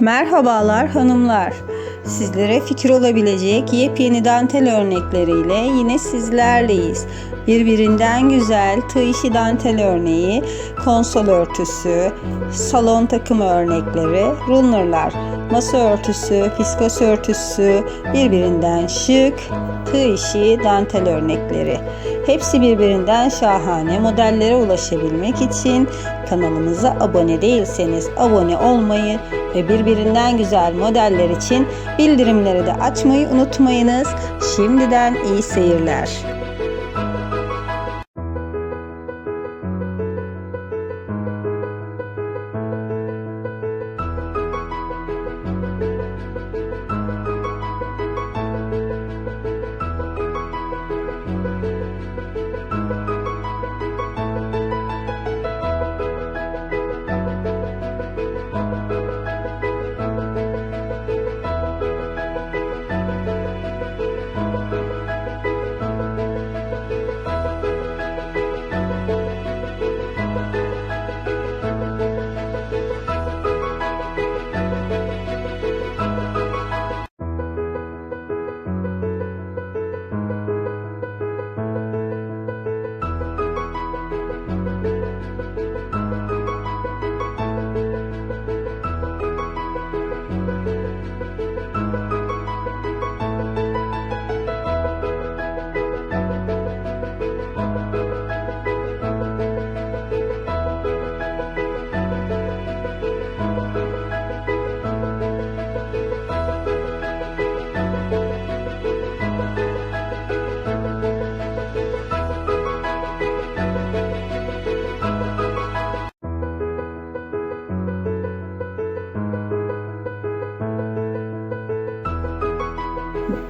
Merhabalar hanımlar. Sizlere fikir olabilecek yepyeni dantel örnekleriyle yine sizlerleyiz. Birbirinden güzel tığ işi dantel örneği, konsol örtüsü, salon takımı örnekleri, runnerlar, masa örtüsü, fiskos örtüsü, birbirinden şık tığ işi dantel örnekleri. Hepsi birbirinden şahane modellere ulaşabilmek için kanalımıza abone değilseniz abone olmayı ve birbirinden güzel modeller için bildirimleri de açmayı unutmayınız. Şimdiden iyi seyirler.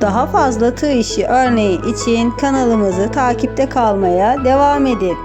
Daha fazla tığ işi örneği için kanalımızı takipte kalmaya devam edin.